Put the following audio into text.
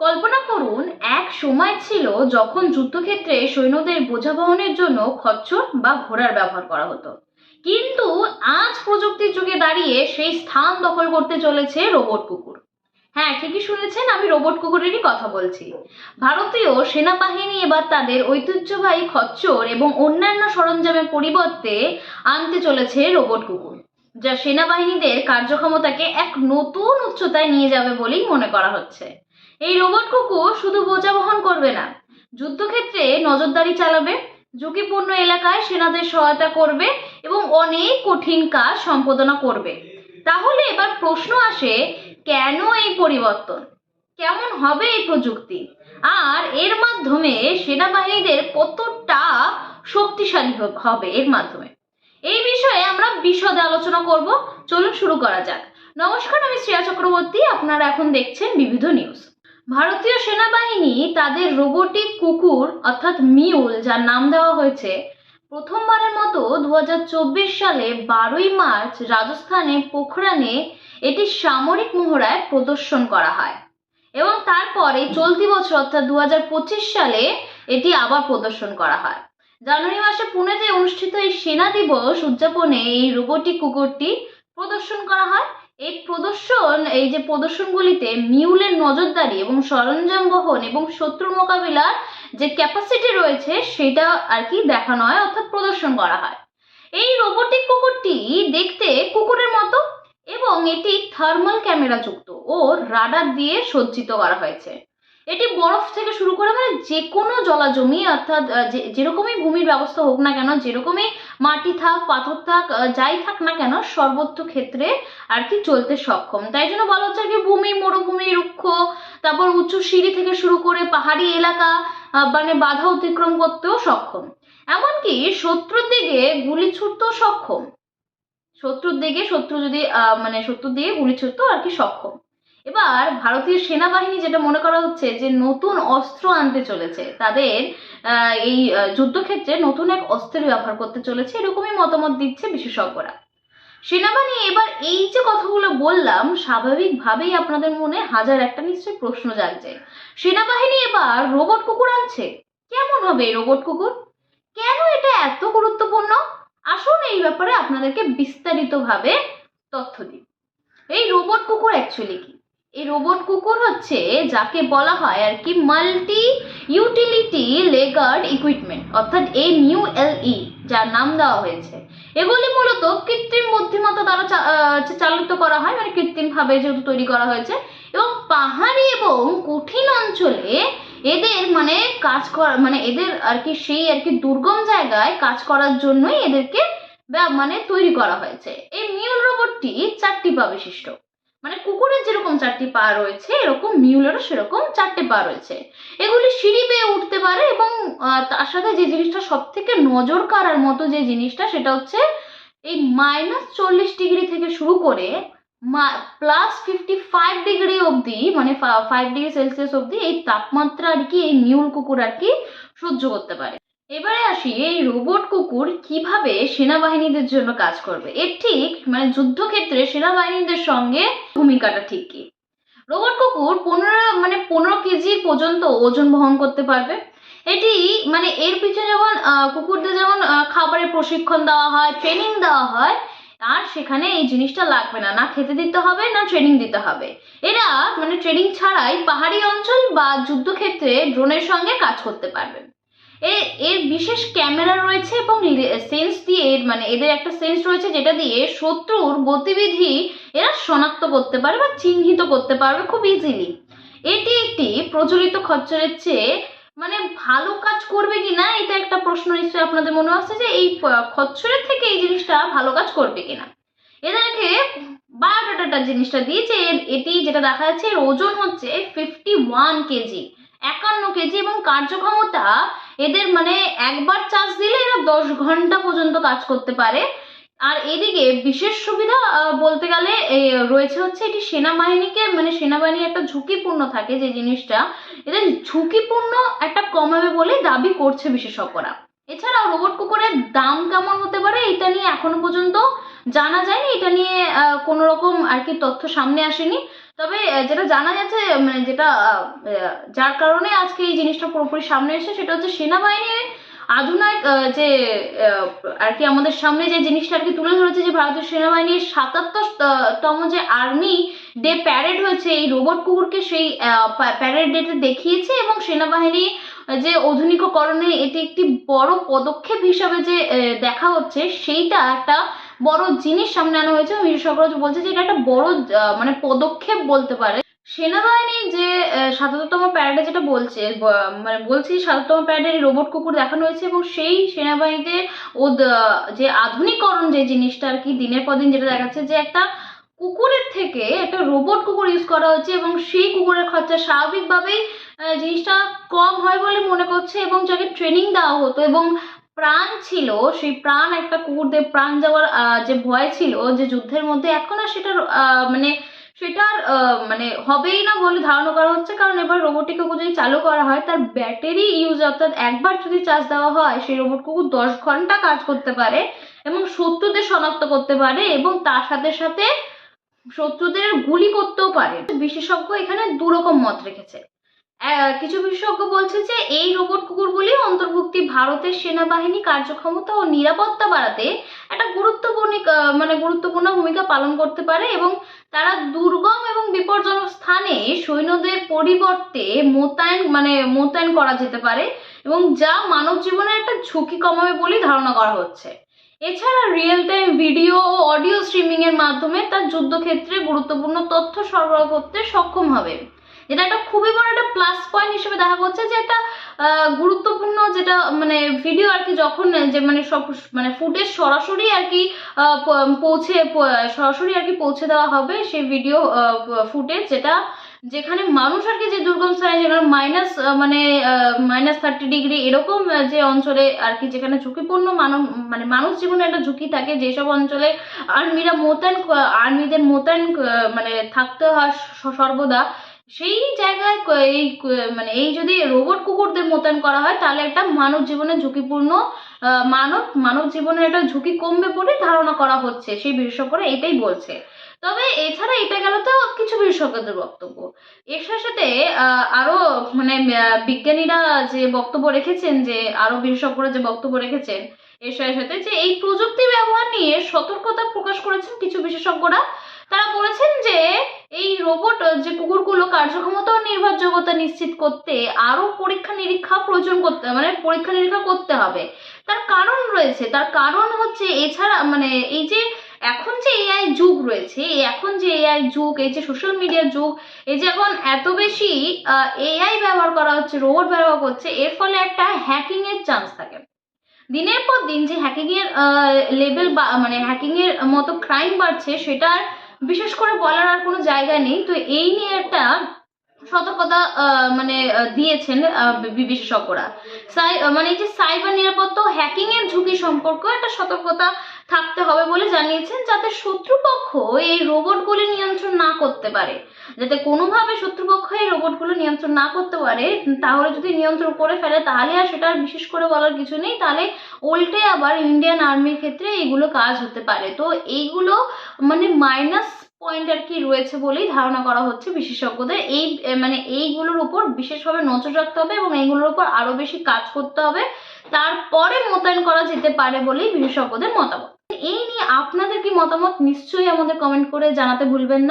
কল্পনা করুন, এক সময় ছিল যখন যুদ্ধক্ষেত্রে সৈন্যদের বোঝা বহনের জন্য খচ্চর বা ঘোড়ার ব্যবহার করা হতো। কিন্তু আজ প্রযুক্তির যুগে দাঁড়িয়ে সেই স্থান দখল করতে চলেছে রোবট কুকুর। হ্যাঁ ঠিকই শুনেছেন, আমি রোবট কুকুরেরই কথা বলছি। ভারতীয় সেনাবাহিনী এবার তাদের ঐতিহ্যবাহী খচ্চর এবং অন্যান্য সরঞ্জামের পরিবর্তে আনতে চলেছে রোবট কুকুর, যা সেনাবাহিনীদের কার্যক্ষমতাকে এক নতুন উচ্চতায় নিয়ে যাবে বলেই মনে করা হচ্ছে। এই রোবট কুকুর শুধু বোঝা বহন করবে না। যুদ্ধক্ষেত্রে নজরদারি চালাবে, ঝুঁকিপূর্ণ এলাকায় সেনাদের সহায়তা করবে এবং অনেক কঠিন কাজ সম্পাদনা করবে। তাহলে এবার প্রশ্ন আসে, কেন এই পরিবর্তন? কেমন হবে এই প্রযুক্তি? আর এর মাধ্যমে সেনাবাহিনীদের কতটা শক্তিশালী হবে এর মাধ্যমে? এই বিষয়ে আমরা বিশদে আলোচনা করব। চলুন শুরু করা যাক। নমস্কার, আমি শ্রেয়া চক্রবর্তী। আপনারা এখন দেখছেন বিবিধ নিউজ। ভারতীয় সেনাবাহিনী তাদের রোবোটিক কুকুর অর্থাৎ মিউল, যার নাম দেওয়া হয়েছে, প্রথমবারের মতো দু হাজার চব্বিশ সালে বারোই মার্চ রাজস্থানে পোখরানে এটি সামরিক মহড়ায় প্রদর্শন করা হয়। এবং তারপরে চলতি বছর, অর্থাৎ দু হাজার পঁচিশ সালে, এটি আবার প্রদর্শন করা হয়। জানুয়ারি মাসে পুনেতে অনুষ্ঠিত এই সেনা দিবস উদযাপনে এই রোবোটিক কুকুরটি প্রদর্শন করা হয়। এই প্রদর্শন, এই যে প্রদর্শনগুলিতে মিউলের নজরদারি এবং সরঞ্জাম বহন এবং শত্রু মোকাবিলার যে ক্যাপাসিটি রয়েছে, সেটা আর কি দেখানো হয়, অর্থাৎ প্রদর্শন করা হয়। এই রোবটিক কুকুরটি দেখতে কুকুরের মতো এবং এটি থার্মাল ক্যামেরা যুক্ত ও রাডার দিয়ে সজ্জিত করা হয়েছে। এটি বরফ থেকে শুরু করে মানে যে কোনো জলাজমি অর্থাৎ যেরকমই ভূমির ব্যবস্থা হোক না কেন, যেরকমই মাটি থাক, পাথর থাক যাই থাক না কেন সর্বত্র ক্ষেত্রে আর কি চলতে সক্ষম। তাই জন্য বলা হচ্ছে আর কি ভূমি, মরুভূমি, রুক্ষ, তারপর উঁচু সিঁড়ি থেকে শুরু করে পাহাড়ি এলাকা মানে বাধা অতিক্রম করতেও সক্ষম। এমনকি শত্রুর দিকে গুলি ছুটতেও সক্ষম। শত্রুর দিকে শত্রু যদি মানে শত্রুর দিকে গুলি ছুটতেও আর কি সক্ষম। এবার ভারতীয় সেনাবাহিনী যেটা মনে করা হচ্ছে যে নতুন অস্ত্র আনতে চলেছে, তাদের এই যুদ্ধক্ষেত্রে নতুন এক অস্ত্রের ব্যবহার করতে চলেছে, এরকমই মতামত দিচ্ছে বিশেষজ্ঞরা। সেনাবাহিনী, এবার এই যে কথাগুলো বললাম, স্বাভাবিকভাবেই আপনাদের মনে হাজার একটা নিশ্চয়ই প্রশ্ন জাগছে। সেনাবাহিনী এবার রোবট কুকুর আনছে? কেমন হবে এই রোবট কুকুর? কেন এটা এত গুরুত্বপূর্ণ? আসুন এই ব্যাপারে আপনাদেরকে বিস্তারিতভাবে তথ্য দিই। এই রোবট কুকুর অ্যাকচুয়ালি কি? এই রোবট কুকুর হচ্ছে যাকে বলা হয় আর কি মাল্টি ইউটিলিটি লেগার্ড ইকুইপমেন্ট অর্থাৎ এম ইউ এল ই যার নাম দেওয়া হয়েছে। এগুলি মূলত কৃত্রিম বুদ্ধিমত্তা দ্বারা চালিত করা হয় মানে কৃত্রিমভাবে যেহেতু তৈরি করা হয়েছে। এবং পাহাড়ি এবং কঠিন অঞ্চলে এদের মানে কাজ করা মানে এদের আর কি সেই আর কি দুর্গম জায়গায় কাজ করার জন্যই এদেরকে মানে তৈরি করা হয়েছে। এই মিউল রোবটটি চারটি পা বিশিষ্ট মানে কুকুরের যেরকম চারটি পা রয়েছে, এরকম মিউলেরও সেরকম চারটে পা রয়েছে। এগুলি সিঁড়ি বেয়ে উঠতে পারে এবং তার সাথে যে জিনিসটা সব থেকে নজর কাড়ার মতো যে জিনিসটা সেটা হচ্ছে এই মাইনাস চল্লিশ ডিগ্রি থেকে শুরু করে প্লাস ফিফটি ফাইভ ডিগ্রি অবধি মানে ফাইভ ডিগ্রি সেলসিয়াস অবধি এই তাপমাত্রা আর কি, এই মিউল কুকুর আর কি সহ্য করতে পারে। এবারে আসি, এই রোবট কুকুর কীভাবে সেনাবাহিনীদের জন্য কাজ করবে? এর ঠিক মানে যুদ্ধক্ষেত্রে সেনাবাহিনীদের সঙ্গে ভূমিকাটা ঠিক কি? রোবট কুকুর পনেরো মানে পনেরো কেজি পর্যন্ত ওজন বহন করতে পারবে। এটি মানে এর পিছনে যেমন কুকুরদের যেমন খাবারের প্রশিক্ষণ দেওয়া হয় ট্রেনিং দেওয়া হয়, আর সেখানে এই জিনিসটা লাগবে না। না খেতে দিতে হবে, না ট্রেনিং দিতে হবে। এরা মানে ট্রেনিং ছাড়াই পাহাড়ি অঞ্চল বা যুদ্ধক্ষেত্রে ড্রোনের সঙ্গে কাজ করতে পারবে। এর এর বিশেষ ক্যামেরা রয়েছে এবং সেন্স দিয়ে মানে এদের একটা সেন্স রয়েছে যেটা দিয়ে শত্রুর গতিবিধি এরা শনাক্ত করতে পারে বা চিহ্নিত করতে পারবে খুব ইজিলি এটি একটি প্রচলিত খচ্চরের চেয়ে মানে ভালো কাজ করবে কি না এটা একটা প্রশ্ন নিশ্চয়ই আপনাদের মনে আসছে যে এই খচ্চরের থেকে এই জিনিসটা ভালো কাজ করবে কিনা। এদেরকে বায়োডাটাটা জিনিসটা দিয়েছে এটি যেটা দেখা যাচ্ছে এর ওজন হচ্ছে ফিফটি ওয়ান কেজি, একান্ন কেজি এবং কার্যক্ষমতা এদের মানে একবার চার্জ দিলে এরা দশ ঘণ্টা পর্যন্ত কাজ করতে পারে। আর এদিকে বিশেষ সুবিধা বলতে গেলে রয়েছে হচ্ছে এটি সেনাবাহিনীকে মানে সেনাবাহিনী একটা ঝুঁকিপূর্ণ থাকে যে জিনিসটা। এদের ঝুঁকিপূর্ণ একটা কমাবে বলে দাবি করছে বিশেষজ্ঞরা। এছাড়াও রোবট কুকুরের দাম কেমন হতে পারে এটা নিয়ে এখনও পর্যন্ত জানা যায়নি। এটা নিয়ে কোনো রকম আর কি তথ্য সামনে আসেনি। তবে যেটা জানা যাচ্ছে মানে যেটা যার কারণে আজকে এই জিনিসটা পুরোপুরি সামনে এসেছে, সেটা হচ্ছে সেনাবাহিনীর আধুনিক যে আর কি আমাদের সামনে যে জিনিসটা আর কি তুলে ধরেছে যে ভারতীয় সেনাবাহিনীর সাতাত্তর তম যে আর্মি ডে প্যারেড হয়েছে, এই রোবট কুকুরকে সেই প্যারেড ডেতে দেখিয়েছে এবং সেনাবাহিনী যে আধুনিককরণে এটি একটি বড় পদক্ষেপ হিসাবে যে দেখা হচ্ছে, সেইটা একটা বড় জিনিস সামনে আনা হয়েছে। এবং বিশেষজ্ঞরা বলছে যে এটা একটা বড় মানে পদক্ষেপ বলতে পারে। সেনাবাহিনী যে সাতাত্তরতম প্যারেডে যেটা বলছে মানে বলছি সাতাত্তরতম প্যারেডে রোবট কুকুর দেখানো হয়েছে এবং সেই সেনাবাহিনীতে ও যে আধুনিকরণ যে জিনিসটা আর কি দিনের পর দিন যেটা দেখাচ্ছে যে একটা কুকুরের থেকে একটা রোবট কুকুর ইউজ করা হচ্ছে এবং সেই কুকুরের খরচা স্বাভাবিকভাবেই জিনিসটা কম হয় বলে মনে করছে এবং যাকে ট্রেনিং দেওয়া হতো এবং প্রাণ ছিল, সেই প্রাণ একটা কুকুরদের প্রাণ যাওয়ার যে ভয় ছিল, যে যুদ্ধের মধ্যে, এখন আর সেটার মানে সেটার মানে হবেই না বলে ধারণা করা হচ্ছে। কারণ এবার রোবটিক কুকুর যদি চালু করা হয়, তার ব্যাটারি ইউজ অর্থাৎ একবার যদি চার্জ দেওয়া হয়, সেই রোবট কুকুর দশ ঘণ্টা কাজ করতে পারে এবং শত্রুদের শনাক্ত করতে পারে এবং তার সাথে সাথে শত্রুদের গুলি করতেও পারে। বিশেষজ্ঞ এখানে দুরকম মত রেখেছে। কিছু বিশেষজ্ঞ বলছে যে এই রোবট কুকুরগুলি অন্তর্ভুক্তি ভারতের সেনাবাহিনী কার্যক্ষমতা ও নিরাপত্তা বাড়াতে একটা গুরুত্বপূর্ণ মানে গুরুত্বপূর্ণ ভূমিকা পালন করতে পারে এবং তারা দুর্গম এবং বিপজ্জনক স্থানে সৈন্যদের পরিবর্তে মোতায়েন মানে মোতায়েন করা যেতে পারে এবং যা মানব জীবনের একটা ঝুঁকি কমাবে বলেই ধারণা করা হচ্ছে। এছাড়া রিয়েল টাইম ভিডিও ও অডিও স্ট্রিমিং এর মাধ্যমে তার যুদ্ধক্ষেত্রে গুরুত্বপূর্ণ তথ্য সরবরাহ করতে সক্ষম হবে। যেটা একটা খুবই বড় একটা প্লাস পয়েন্ট হিসেবে দেখা যাচ্ছে যে একটা গুরুত্বপূর্ণ যেটা মানে ভিডিও আর কি যখন, যে মানে সব মানে ফুটেজ সরাসরি আর কি পৌঁছে সরাসরি আর কি পৌঁছে দেওয়া হবে সেই ভিডিও ফুটেজ যেটা, যেখানে মানুষ আর কি যে দুর্গম স্থানে যেখানে মাইনাস মানে মাইনাস থার্টি ডিগ্রি এরকম যে অঞ্চলে আর কি যেখানে ঝুঁকিপূর্ণ মানব মানে মানুষ জীবনে একটা ঝুঁকি থাকে যেসব অঞ্চলে আর্মিরা মোতায়েন আর্মিদের মোতায়েন মানে থাকতে হয় সর্বদা। সেই জায়গায় এই মানে এই যদি রোবট কুকুরদের মোতায়েন করা হয়, তাহলে একটা মানব জীবনে ঝুঁকিপূর্ণ মানব মানব জীবনের একটা ঝুঁকি কমবে বলে ধারণা করা হচ্ছে, সেই বিশেষজ্ঞরা এটাই বলছে। তবে এছাড়া এটা গেল তো কিছু বিশেষজ্ঞদের বক্তব্য। এর সাথে আরও মানে বিজ্ঞানীরা যে বক্তব্য রেখেছেন, যে আরও বিশেষজ্ঞরা যে বক্তব্য রেখেছেন, এর সাথে সাথে যে এই প্রযুক্তি ব্যবহার নিয়ে সতর্কতা প্রকাশ করেছেন কিছু বিশেষজ্ঞরা তারা বলেছেন যে এই রোবট যে কুকুরগুলো কার্যক্ষমতা ও নির্ভরযোগ্যতা নিশ্চিত করতে, আরও পরীক্ষা নিরীক্ষা প্রয়োজন করতে মানে পরীক্ষা নিরীক্ষা করতে হবে। তার কারণ রয়েছে, তার কারণ হচ্ছে এছাড়া মানে এই যে এখন যে এআই যুগ রয়েছে এখন যে এআই যুগ, এই যে সোশ্যাল মিডিয়ার যুগ, এই যে এখন এত বেশি এআই ব্যবহার করা হচ্ছে রোবট ব্যবহার করছে, এর ফলে একটা হ্যাকিং এর চান্স থাকে। দিনের পর দিন যে হ্যাকিং এর লেভেল বা মানে হ্যাকিং এর মতো ক্রাইম বাড়ছে, সেটার বিশেষ করে বলার আর কোনো জায়গা নেই। তো এই নিয়ে একটা সতর্কতা মানে দিয়েছেন বিশেষজ্ঞরা। সাই- মানে এই যে সাইবার নিরাপত্তা হ্যাকিং এর ঝুঁকি সম্পর্কে একটা সতর্কতা থাকতে হবে বলে জানিয়েছেন, যাতে শত্রুপক্ষ এই রোবটগুলি নিয়ন্ত্রণ না করতে পারে। যাতে কোনোভাবে শত্রুপক্ষ এই রোবটগুলো নিয়ন্ত্রণ না করতে পারে, তাহলে যদি নিয়ন্ত্রণ করে ফেলে, তাহলে আর সেটা আর বিশেষ করে বলার কিছু নেই, তাহলে উল্টে আবার ইন্ডিয়ান আর্মির ক্ষেত্রে এইগুলো কাজ হতে পারে। তো এইগুলো মানে মাইনাস পয়েন্ট আর কি রয়েছে বলেই ধারণা করা হচ্ছে বিশেষজ্ঞদের। এই মানে এইগুলোর উপর বিশেষভাবে নজর রাখতে হবে এবং এইগুলোর উপর আরও বেশি কাজ করতে হবে। তারপরে মোতায়েন করা যেতে পারে বলেই বিশেষজ্ঞদের মতামত। এই নিয়ে আপনাদের কি মতামত? নিশ্চয়ই আমাদের কমেন্ট করে জানাতে ভুলবেন না।